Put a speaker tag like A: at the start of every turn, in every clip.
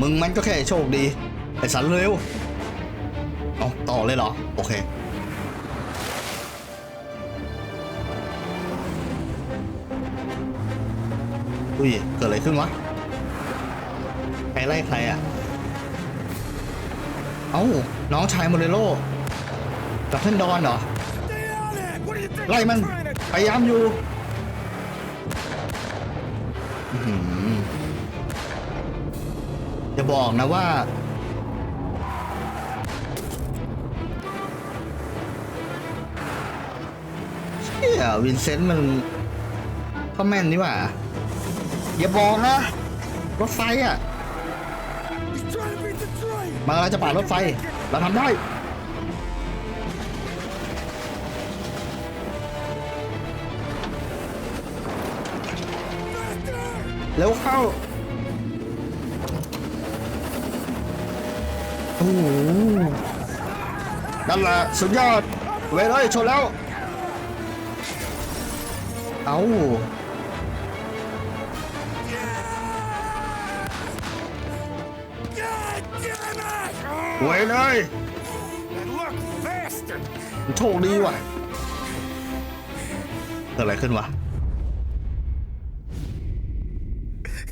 A: มึงมันก็แค่โชคดี ไอ้สันเร็ว เอาต่อเลยเหรอ โอเค อุ้ย เกิดอะไรขึ้นวะ ใครไล่ใครอะ เอ้า น้องชายโมเรโลกับท่านดอนเหรอ ไล่มัน พยายามอยู่ อื้อหือจะบอกนะว่า เชี่ยวินเซนต์มันก็แม่นนี่หว่า อย่าบอกนะ รถไฟอะมันเราจะปาดรถไฟ เราทำได้เร็วเข้า นั่นแหละสุดยอด เว้ยเลยชนแล้ว เอาเว้ยเลยมันโชคดีว่ะเกิดอะไรขึ้นวะ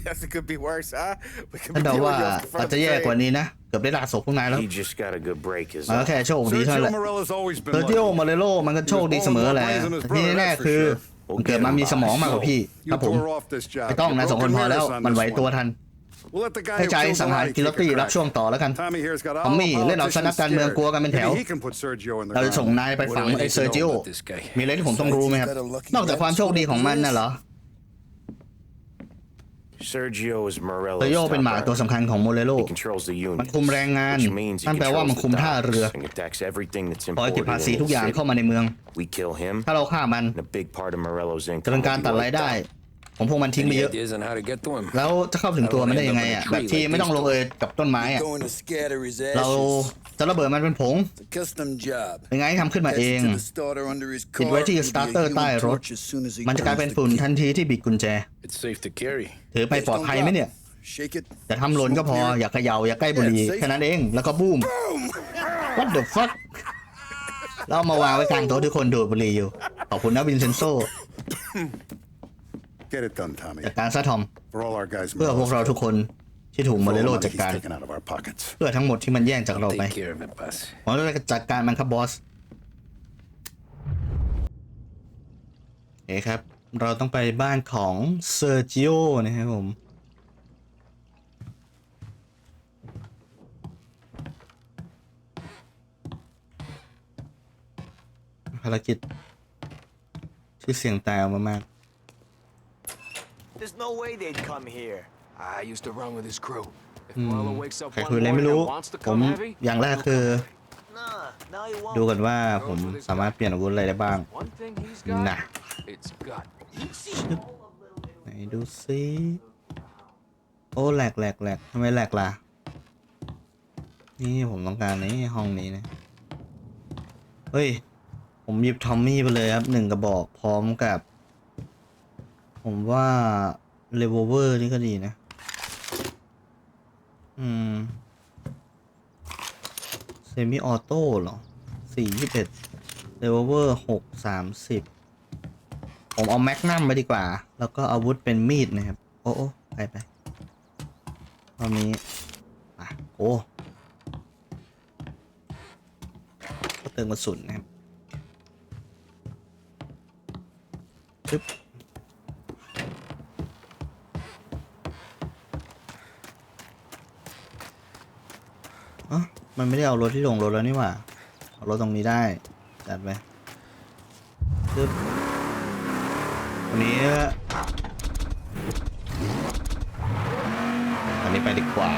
B: Guess it could be worse, huh? We could
A: ท่าน
B: be
A: เดา
B: dealing
A: ว่า
B: with the
A: อาจจะแย่กว่านี้นะ เกือบได้ลาศพพวกนายแล้ว
C: He just got a good break his
A: มันก็
C: eye.
A: แค่โชคดีเท่านั้นแหละ
B: Morella's always been
A: เซอร์จิโอมาเรโลมันก็โชคดีเสมอแหละแต่ที่แน่ๆคือมันเกิดมามีสมองมากกว่าพี่ครับผมไม่ต้องนะสองคนพอแล้วมันไหวตัวทันให้ใจสังหารกิลตี้รับช่วงต่อแล้วกันทอมมี่เล่นเอาชนะการเมืองกลัวกันเป็นแถว เราจะส่งนายไปฝังไอ้เซอร์จิโอมีอะไรที่ผมต้องรู้ไหมครับ นอกจากความโชคดีของมันน่ะเหรอ
C: Sergio is
A: เซอ
C: Morello's
A: ร์จิโอเป็นหมา
C: top
A: ตัว
C: rider.
A: สำคัญของโมเรโล
C: He controls the
A: มัน
C: unit,
A: คุมแรงงาน
C: which means he
A: นั่นแปลว่ามัน
C: controls
A: คุม
C: the
A: ท่าเรือ
C: docks and attacks everything that's
A: คอยเก็บ
C: imported
A: ภาษี
C: into
A: ทุก
C: the
A: อย่าง
C: city.
A: เข้ามาในเมือง
C: We kill him,
A: ถ้าเราฆ่ามัน
C: and a big part of Morello's
A: จะ
C: income
A: เป็นการ
C: will
A: ตัด
C: be
A: ราย
C: wiped
A: ได้
C: out.
A: ผมพวกมันทิ้งไป
D: Any
A: เยอะ
D: ideas on how to get to him?
A: แล้วจะเข้าถึงตัวมันได้ยังไงอะแบบที่ไม่ต้องลงเอยกับต้นไม้อะ
E: Going to scatter his
A: เรา
E: ashes.
A: จะระเบิดมันเป็นผง
E: It's a custom job.
A: เป็นไงทำขึ้นมาเอง
E: Attach it to the starter under his
A: ติด
E: car.
A: ไว้ที่
E: It'll be a
A: สตาร์เตอร์
E: human
A: ใต้รถ
E: torch as soon as he
A: มันจะกลายเป็น
E: turns the
A: ฝุ่น
E: key.
A: ทันทีที่บิดกุญแจ
D: It's safe to carry.
A: ถือไปปลอดภัยไหมเนี่ย
E: Shake it.
A: แต่ทำหล่นก็พออย่าเขย่าอย่าใกล้บุหรี่แค่นั้นเองแล้วก็บูม What the fuck แล้วเอามาวางไว้กลางโต๊ะที่คนดูดบุหรี่อยู่ ขอบคุณนะวินเซนโซ
B: Get it done, Tommy.
A: จัดการซะทอม
B: For all our guys
A: เพื่อพวกเราทุกคนที่ถูกโม
B: For
A: เร
B: all
A: โล
B: the money
A: จัด
B: he's
A: การ
B: taken out of our pockets.
A: เพื่อทั้งหมดที่มันแย่งจากเราไป
D: Take care of it, boss.
A: ผมจะจัดการมันครับบอสโอเคครับ เราต้องไปบ้านของเซอร์จิโอนะครับผม ภารกิจที่เสี่ยงตายออกมามาก
F: There's no way they'd come here.
D: I used to run with his crew. If
A: อืม
D: Marlowe wakes up
A: ใคร
D: one
A: คุยอะไรไม่
D: morning
A: รู้
D: and wants to
A: ผม
D: come heavy,
A: อย่างแรกคือ
F: Nah, now he won't.
A: ดูกันว่าผมสามารถเปลี่ยนอาวุธอะไรได้บ้าง
D: one thing he's
A: น่ะ
D: got, it's gut.
A: ไหนดูซิโอ้แหลกแหลกแหลกทำไมแหลกล่ะ นี่ผมต้องการนี้ห้องนี้นะ เฮ้ย ผมหยิบทอมมี่ไปเลยครับหนึ่งกระบอกพร้อมกับ ผมว่าเรเวลเวอร์นี่ก็ดีนะ อืม เซมิออโต้เหรอสี่ยี่สิบเอ็ดเรเวลเวอร์หกสามสิบผมเอาแม็กนัมไปดีกว่า แล้วก็อาวุธเป็นมีดนะครับ โอ้โอ้ไปไปตอนนี้อะโอ้ก็เติมกระสุนนะครับชึบ มันไม่ได้เอารถที่ลงรถแล้วนี่หว่า เอารถตรงนี้ได้ จัดไปชึบวันนี้อันนี้ไปดีกว่า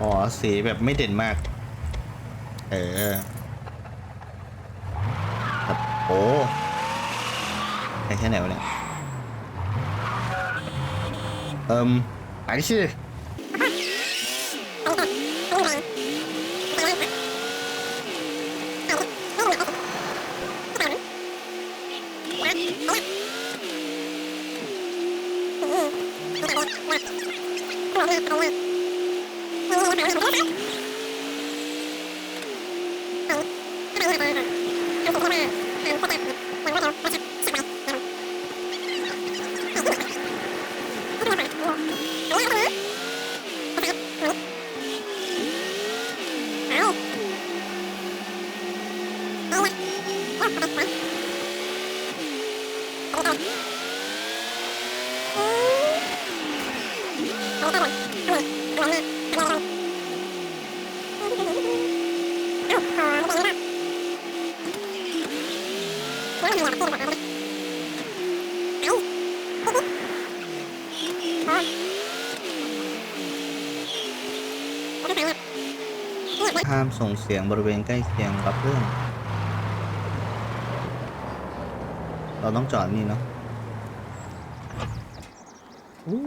A: อ๋อ สีแบบไม่เด่นมาก เออแบบโอ้ไปแค่ไหนวะเนี่ย เอิมไปสิ Thank you. ห้ามส่งเสียงบริเวณใกล้เคียงรับเรื่อง เราต้องจอดนี่เนาะอู้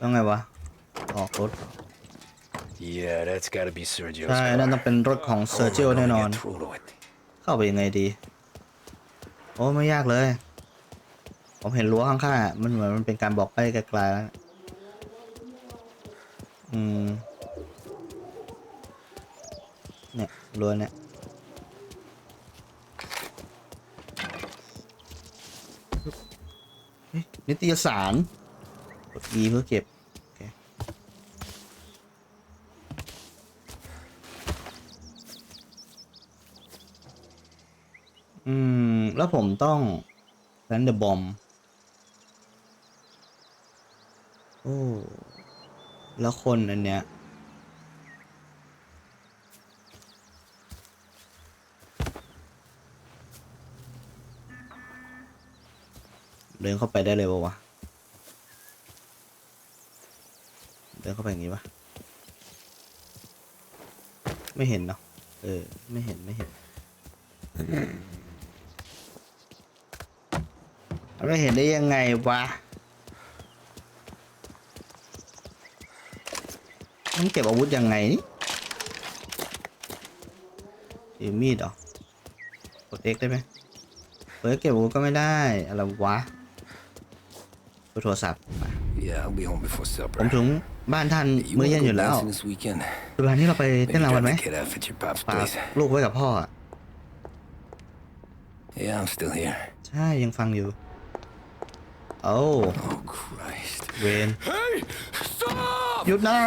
A: ต้องไงวะ ออกรถ
D: Yeah, that's gotta be Sergio's
A: ใช่ นั่นต้องเป็นรถของเซอร์เจียแน่นอน
D: Get through to it.
A: เข้าไปยังไงดี โอ้ ไม่ยากเลย ผมเห็นรั้วข้างๆอะมันเหมือนมันเป็นการบอกไปไกลๆแล้ว อืมเนี่ยรั้วเนี่ยเฮ้ยนิตยสารกด E เพื่อเก็บอืม แล้วผมต้องแ a นเดอร์บอม โอ้ แล้วคนอันเนี้ยเดินเข้าไปได้เลยปะวะ เดินเข้าไปอย่างงี้ปะไม่เห็นเนาะ เออ ไม่เห็น ไม่เห็นมันไม่เห็นได้ยังไงวะ มันเก็บอาวุธยังไงนี่ถือมีดเหรอกด X ได้ไหมเฮ้ยเก็บอาวุธก็ไม่ได้ อะไรวะดูโทรศัพท์
D: Yeah, I'll be home before
A: ผม
D: supper.
A: ถึงบ้านท่าน
D: You
A: มื้อ
D: wanna
A: เย็น
D: go
A: อยู่แล้ว
D: dancing this weekend?
A: เวลาที่เราไปเต้น
D: Maybe
A: รำกัน
D: drop
A: ไหม
D: the kid off at your pop's
A: ฝาก
D: place.
A: ลูกไว้กับพ่ออะ
D: Yeah, I'm still here.
A: ใช่ยังฟังอยู่ โอ้
D: Oh, Christ.
A: เวน
D: Hey! Stop!
A: หยุดนะ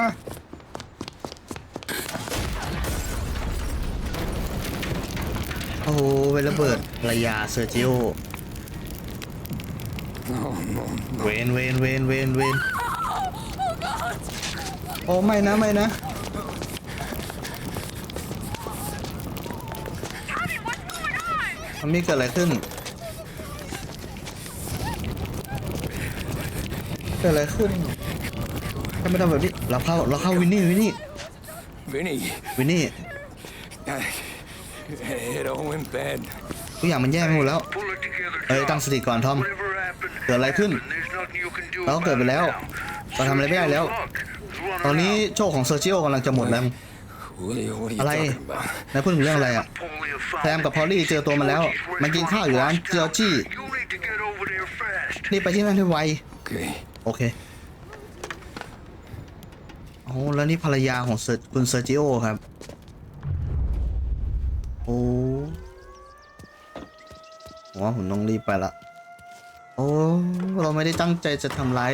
A: โอ้โหเวนระเบิดภรรยาเซอร์จิโอเวนเวนเวนเวนเวนโอ้ไม่นะไม่นะมันมีเกิดอะไรขึ้น เกิดอะไรขึ้นทำไมทำแบบนี้ เราเข้า เราเข้าวินนี่วินนี่
D: Vinny,
A: วินนี่
D: it all went bad.
A: ทุกอย่างมันแย่ไปหมดแล้ว
G: Pull it together,
A: เอ้ย
G: Tom.
A: ตั้งสติก่อนทอม
G: Whatever happened,
A: เกิดอะไรขึ้น
G: happened. There's nothing you can do
A: เราเกิดไป
G: about it
A: แล้ว
G: now.
A: เราทำอะไรไม่ได้แล้ว
G: Luck is running
A: ตอนนี้
G: out.
A: โชคของเซอร์จิโอกำลังจะหมดแล้ว
D: Julio, what are you
A: อะไร
D: talking about?
A: นายพูดถึงเรื่องอะไรอะ
G: Polly found
A: แซมกับพอลลี่เจอตัวมันแล้วมันกินข้าวอยู่ร้านเจอจี้
G: You need to get over there fast.
A: รีบไปที่นั่นให้ไว
D: Okay.
A: โอเค โอ้แล้วนี่ภรรยาของเซอร์คุณเซอร์จิโอครับ โอ้ผมว่าผมต้องรีบไปละ โอ้ เราไม่ได้ตั้งใจจะทำร้าย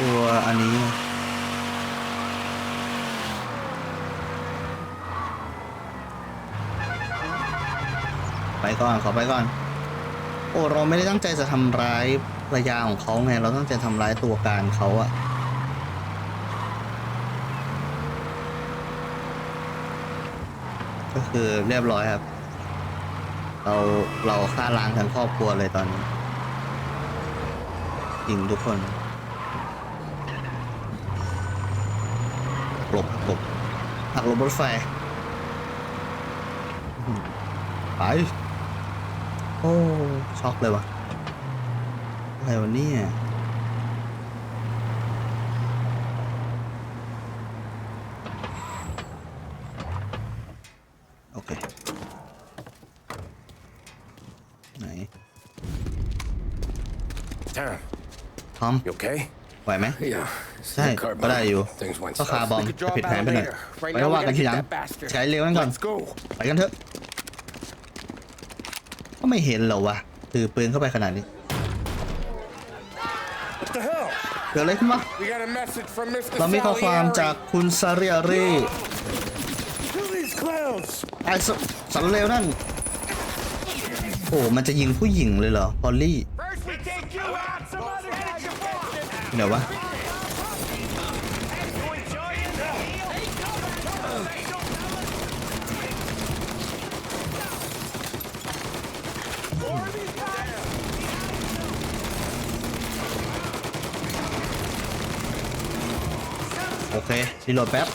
A: ตัวอันนี้ ไปก่อนขอไปก่อน โอ้ เราไม่ได้ตั้งใจจะทำร้ายภรรยาของเขาไง เราตั้งใจทำร้ายตัวการเขาอะ ก็คือเรียบร้อยครับ เราเราฆ่าล้างทั้งครอบครัวเลยตอนนี้ยิงทุกคนหลบหลบหักหลบรถไฟไปโอ้ช็อกเลยวะอะไรวะเนี่ยโอเค ไหน
C: Damn.
A: ทอม
C: You okay?
A: ไหวไหม
D: Yeah.
A: ใช่ ก็ได้อยู่
D: Things went
A: ก็คา
D: south.
A: บอมจะผิดแผนไปหน่อยไปว่ากันทีหลังใช้เร็วนั่นก่อน
C: Let's go.
A: ไปกันเถอะ ก็ไม่เห็นเหรอวะถือปืนเข้าไปขนาดนี้
C: What the hell?
A: เกิดอะไรขึ้นวะ
C: We got a message from Mr.
A: เรามีข้อความจากคุณซาเรียรี
C: Kill these clowns.
A: ไอ้สสารเลวนั่น โอ้ มันจะยิงผู้หญิงเลยเหรอ พอลลี่ เดี๋ยววะ
F: You enjoying the deal?
A: โอเครีโหลดแป๊บ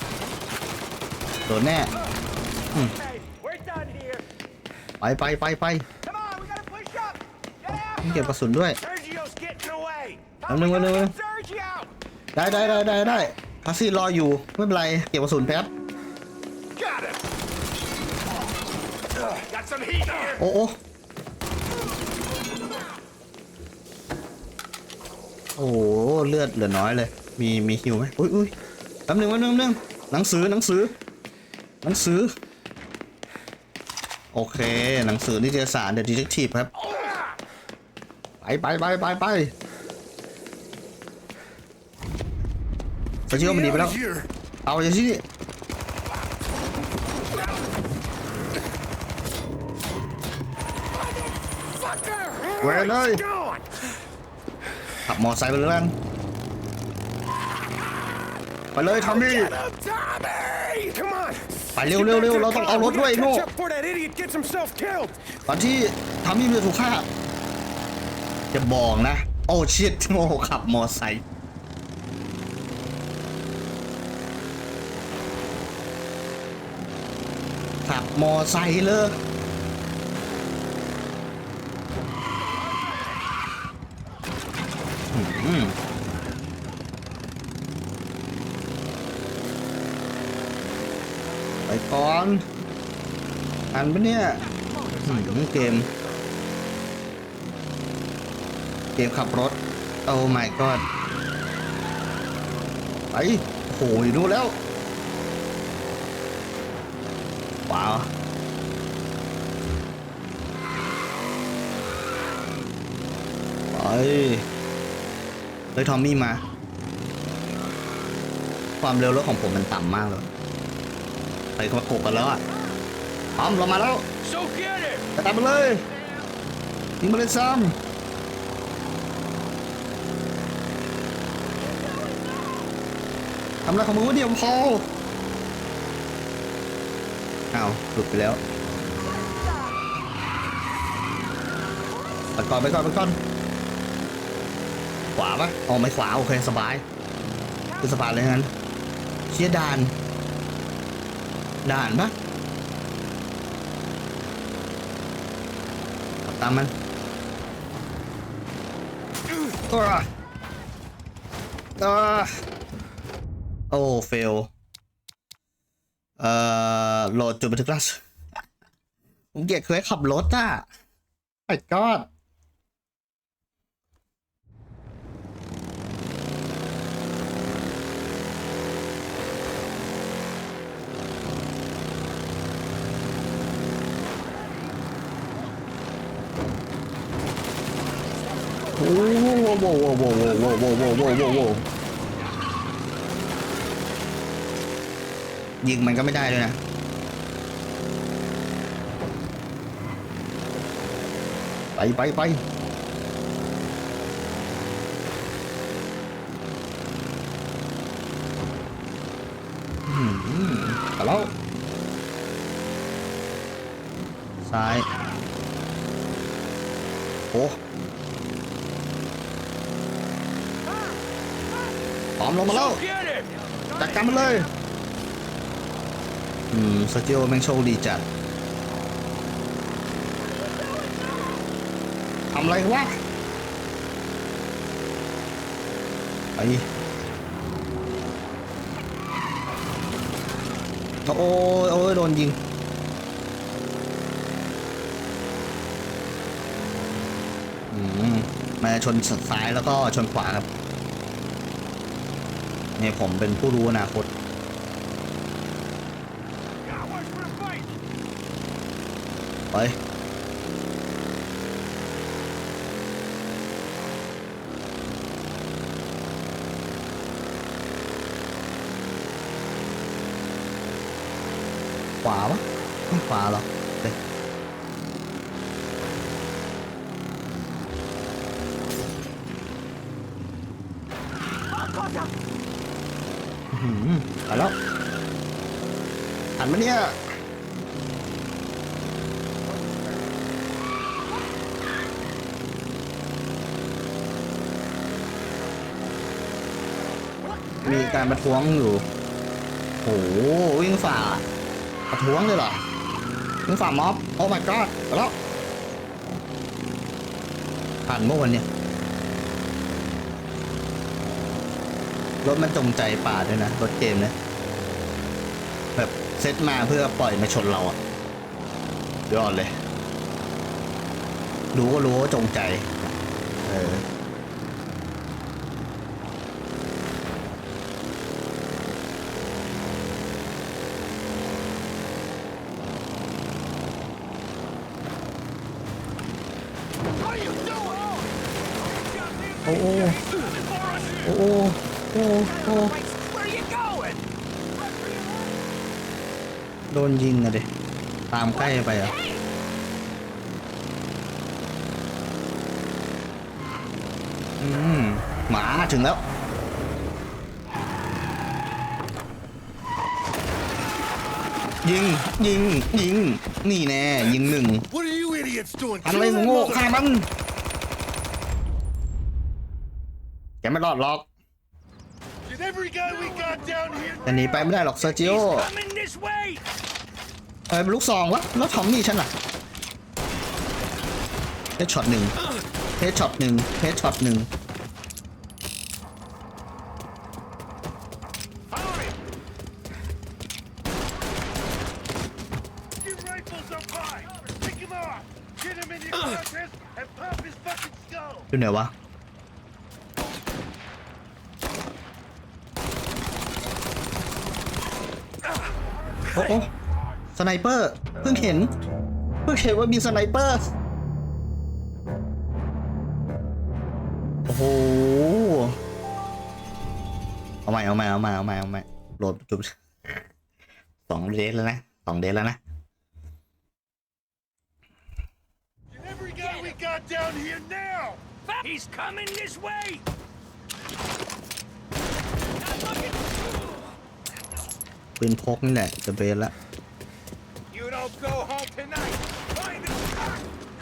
A: โดนแน่
F: Hey, we're done here.
A: ไปไปไปไป
F: Come on, we gotta push up. Get out.
A: ต้องเก็บกระสุนด้วย
F: Sergio's getting away.
A: แป๊บนึงแป๊บนึงแป๊บนึง
F: Sergio.
A: ได้ได้ได้ได้ได้คาซี่รออยู่ไม่เป็นไรเก็บกระสุนแป๊บ
F: Got him. Got some heat here.
A: โอ้โอ้โอ้โหเลือดเหลือน้อยเลย มีมีฮิวไหมอุ้ยอุ้ยแป๊บนึงแป๊บนึงแป๊บนึงหนังสือหนังสือ หนังสือ โอเค หนังสือนิตยสาร The Detective ครับ ไปไปไปไปไป สจิโอมันหนีไปแล้ว
C: Here.
A: เอาอย่างที่เว้ยเลย
C: Gone.
A: ขับมอไซค์ไปเลยแล้วกันไปเลยทอมมี่
C: Tommy! Come on.
A: ไปเร็วเร็วเร็วเราต้องเอารถด้วยไอ้โน่
C: Catch up before that idiot gets himself killed.
A: ตอนที่ทอมมี่จะถูกฆ่าจะบอกนะ โอ้ชิตโง่ขับมอไซค์ มอไซค์เลยอืมไปก่อนอันปะเนี่ยเกม เกมขับรถ โอ้ my god ไปโอยดูแล้ว ว้าวไปเฮ้ยทอมมี่มาความเร็วรถของผมมันต่ำมากเลยไปประกบกันแล้วอะพร้อมเรามาแล้ว
D: So get it!
A: ไปตามมาเลยยิงมาเลยซ้ำทำอะไรของมึงวะเดียวพออ้าว หลุดไปแล้วไปก่อนไปก่อนไปก่อนขวาปะอ๋อไม่ขวา โอเค สบายคือสบายเลยงั้นเชียด่าน ด่านปะขับตามมันตัวตัวโอ้เฟล เอ่อโหลดจุดบันทึกราชผมเกลียดเคยขับรถอะไอ้ก็โอ้โหโอ้โหโอ้โหโอ้โหโอ้โหโอ้โหโอ้โห ยิงมันก็ไม่ได้ด้วยนะไปไปไปอืมไปแล้วซ้ายโอ้พร้อมลงมาแล้ว
D: Get it!
A: จัดการมันเลย อืมสจิโอแม่งโชคดีจัดทำไรวะไปโอ้ยโอ้ยโดนยิงอืมมาชนซ้ายแล้วก็ชนขวาครับนี่ผมเป็นผู้รู้อนาคต
C: Yeah, watch for the fight.
A: ไป ขวาปะไม่ขวาหรอเอ๊ะอื้อหือไปแล้วหันมาเนี่ย มีการประท้วงอยู่โหวิ่งฝ่าประท้วงเลยเหรอวิ่งฝ่าม็อบโอ้ my god ไปแล้วผ่านเมื่อวันเนี่ยรถมันจงใจปาดด้วยนะ รถเกมเนี่ยแบบเซตมาเพื่อปล่อยมาชนเราอะยอดเลย รู้ก็รู้ว่าจงใจ เออโอ้โอ้โอ้โอ้โอ้
F: Where are you going?
A: โดนยิงอะดิตามใกล้ไปอะอืมหมาถึงแล้ว ยิง ยิง ยิง นี่แน่ ยิงหนึ่ง
C: What are you idiots doing?
A: อะไรโง่ฆ่ามันแกไม่รอดหรอก
C: Did every guy we got down here
A: แต่หนีไปไม่ได้หรอกเซอร์จิโอ
C: coming this way?
A: เอ้ยลูกซองวะแล้วทอมมี่ฉันล่ะเฮดช็อตหนึ่งเฮดช็อตหนึ่งเฮดช็อตหนึ่งอยู่ไหนวะโอ้ สไนเปอร์เพิ่งเห็น เพิ่งเห็นว่ามีสไนเปอร์ โอ้โห เอาใหม่เอาใหม่เอาใหม่เอาใหม่เอาใหม่โหลดจุบสองเดทแล้วนะสองเดทแล้วนะ
C: Get every guy we got down here now. He's coming this way.
A: ปืนพกนี่แหละจะเบสละ
C: You don't go home tonight. Find him.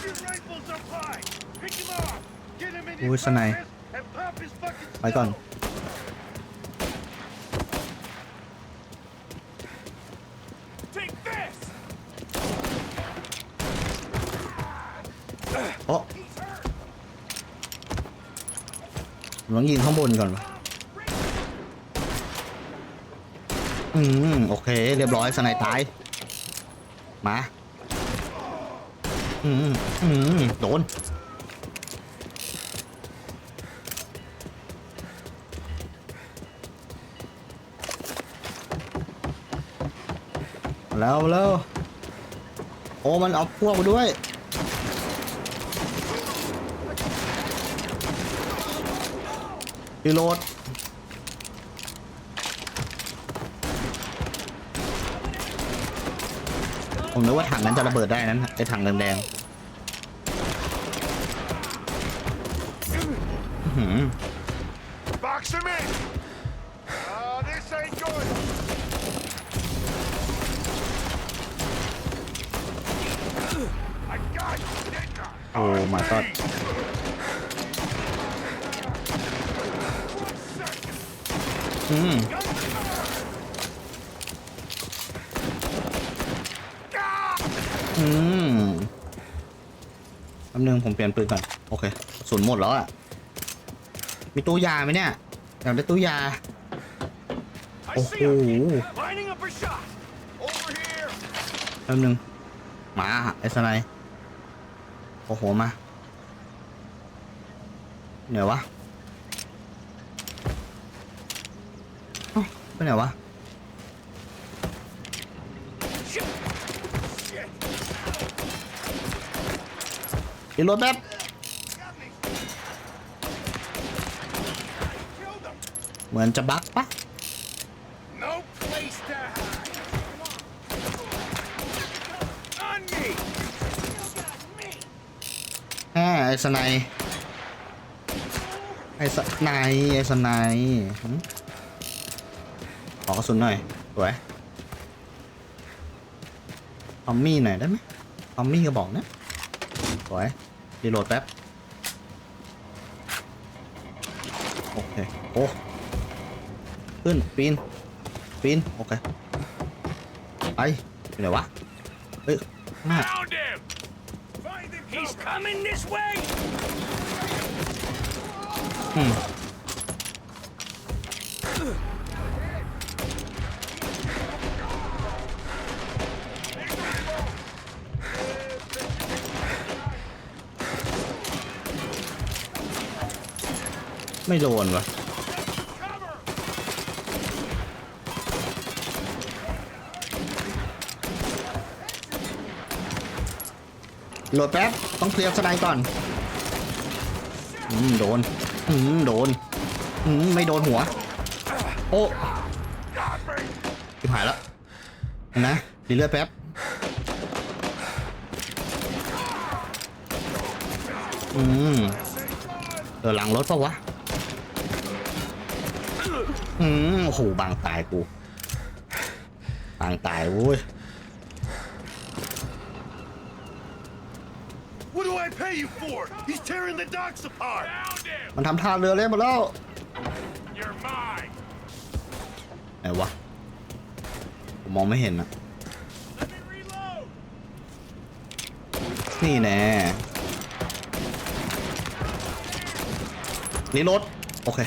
C: Get rifles up high. Pick him off. Get him in
A: อุ้
C: your
A: ยสไน
C: contest and pop his fucking
A: ไปก่อน
C: skull. Take this.
A: โอ้ลองยิงข้างบนก่อนวะอืม โอเค เรียบร้อยสไนตาย มาอืมอืมโดนแล้วแล้วโอ้มันเอาพวกมาด้วยรีโหลด ผมนึกว่าถังนั้นจะระเบิดได้นั้นไอถังแดงโอ้ my god อืม อืมแป๊บนึ งผมเปลี่ยนปืนก่อน โอเคกระสุนหมดแล้วอะ มีตู้ยาไหมเนี่ยอยากได้ตู้ยา
C: I
A: Oh,
C: see him.
A: oh.
C: Lining up a shot. Over here.
A: แป๊บนึงหมาไอ้สไนโอ้โหมาไหนวะเอ้าไปไหนวะ รีโหลดแป๊บเหมือนจะบั๊กปะ
C: No place to hide. On me.
A: แหมไอ้สไนยไอ้สไนยไอ้สไนยหึขอกระสุนหน่อยสวยทอมมี่หน่อยได้ไหมทอมมี่ก็บอกนะสวย รีโหลดแป๊บ โอเค โอ้ ขึ้น ปีน ปีน โอเค ไปไปไหนวะ เฮ้ยข้างหน้า
C: Found him. Find him. He's coming this way.
A: อืม ไม่โดนวะโหลดแป๊บ ต้องเคลียร์สไนด์ก่อน อืม โดน อืม โดน อืม ไม่โดนหัว โอ้ทิบหายแล้วเห็นะดีเลือดแป๊บ อืม เออหลังรถปะวะ อืมโอ้โหบางตายกูบางตายเว้ย
C: What do I pay you for? He's tearing the docks apart. Found him.
A: มันทำท่าเรือเล่นหมดแล้ว
C: You're mine.
A: ไหนวะผมมองไม่เห็นอะ
C: Let me reload.
A: นี่แน่นี่รถ โอเค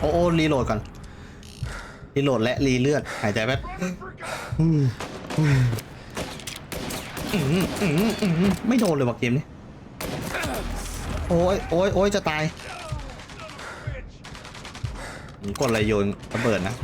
A: โอ้โอ้รีโหลดก่อน รีโหลดและรีเลือด หายใจแป๊บไม่โดนเลยว่ะเกมนี้ โอ้ยโอ้ยโอ้ยจะตายกดอะไรโยนระเบิดนะ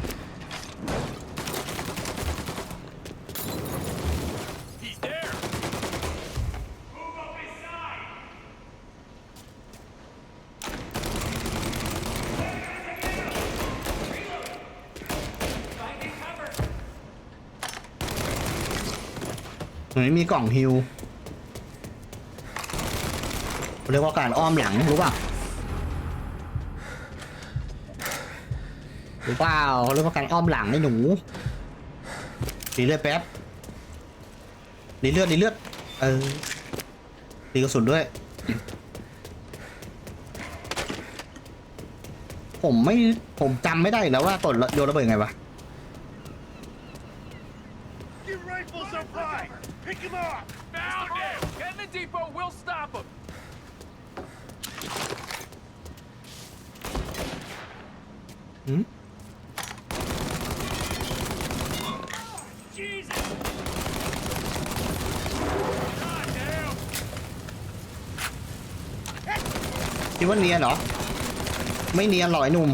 A: ตรงนี้มีกล่องฮิวเรียกว่าการอ้อมหลังรู้ป่ะรู้เปล่าเขาเรียกว่าการอ้อมหลังไอ้หนูดีเลือดแป๊บดีเลือดดีเลือดเออดีกระสุนด้วย ผมไม่ผมจำไม่ได้แล้วว่ากดโยนระเบิดไงวะ
C: Your rifles are fine. Pick him up. Found him. Get in the depot. We'll stop him.
A: หืม
C: Jesus. Goddamn.
A: คิดว่าเนียนเหรอ ไม่เนียนหรอกไอ้หนุ่ม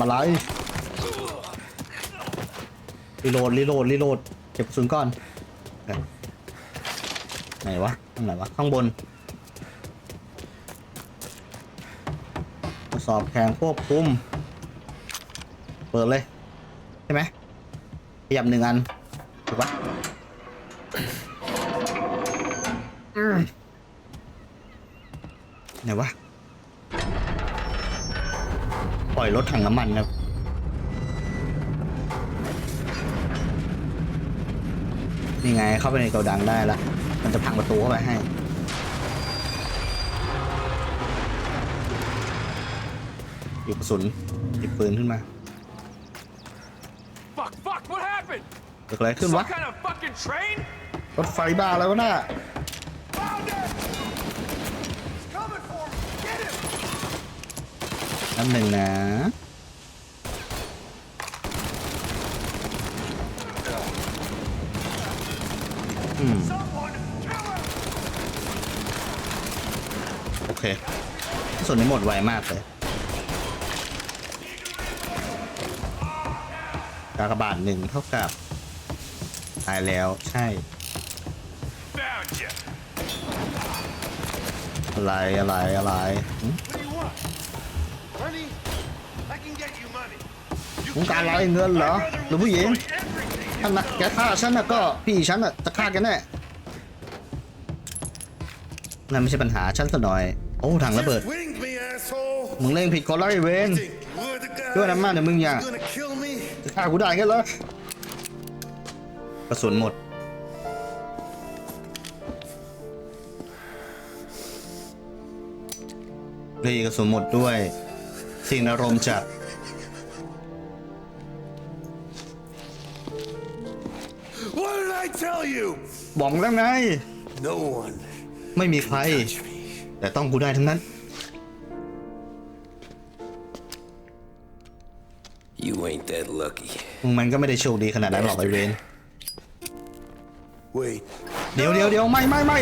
A: ำอะไรรีโหลดรีโหลดรีโหลดเก็บกระสุนก่อนโอเคไหนวะข้างไหนวะ ข้างบนทดสอบแข่งควบคุม เปิดเลย ใช่ไหมขยับหนึ่งอันถูกปะอืมไหนวะ ป ล่อยรถถังน้ำมันครับ นี่ไงเข้าไปในโกดังได้ละ มันจะพังประตูเข้าไปให้ หยิบกระสุนหยิบปืนขึ้นมา
C: Fuck, fuck, what happened?
A: เกิดอะไรขึ้น
C: Some
A: วะ
C: kind of fucking train?
A: รถไฟบ้าแล้ววะน่ะ น้ำหนึ่งนะ อืม โอเคส่วนนี้หมดไวมากเลยกากบาทหนึ่งเท่ากับ ตายแล้วใช่ อะไรอะไรอะไร ต้องการอะไรเงินเหรอหรือผู้หญิงถ้านะแกฆ่าฉันนะก็พี่ฉันน่ะจะฆ่าแกแน่นั่นไม่ใช่ปัญหาฉันซะหน่อย โอ้ถังระเบิด มึงเล่งผิดกฎแล้วไอ้เวนด้วยน้ำมันเดี๋ยวมึงอย่าจะฆ่ากูได้กันเหรอกระสุนหมดรีกระสุนหมดด้วย สิ่งอารมณ์จัด บอกแล้วไง
C: No one
A: ไม่มีใคร
C: touch me.
A: แต่ต้องกูได้ทั้งนั้น
D: You ain't that lucky.
A: มึงมันก็ไม่ได้โชคดีขนาดนั้นหรอกไอเวน
C: Wait.
A: เดี๋ยวเดี๋ยวเดี๋ยวไม่ไม่ไม่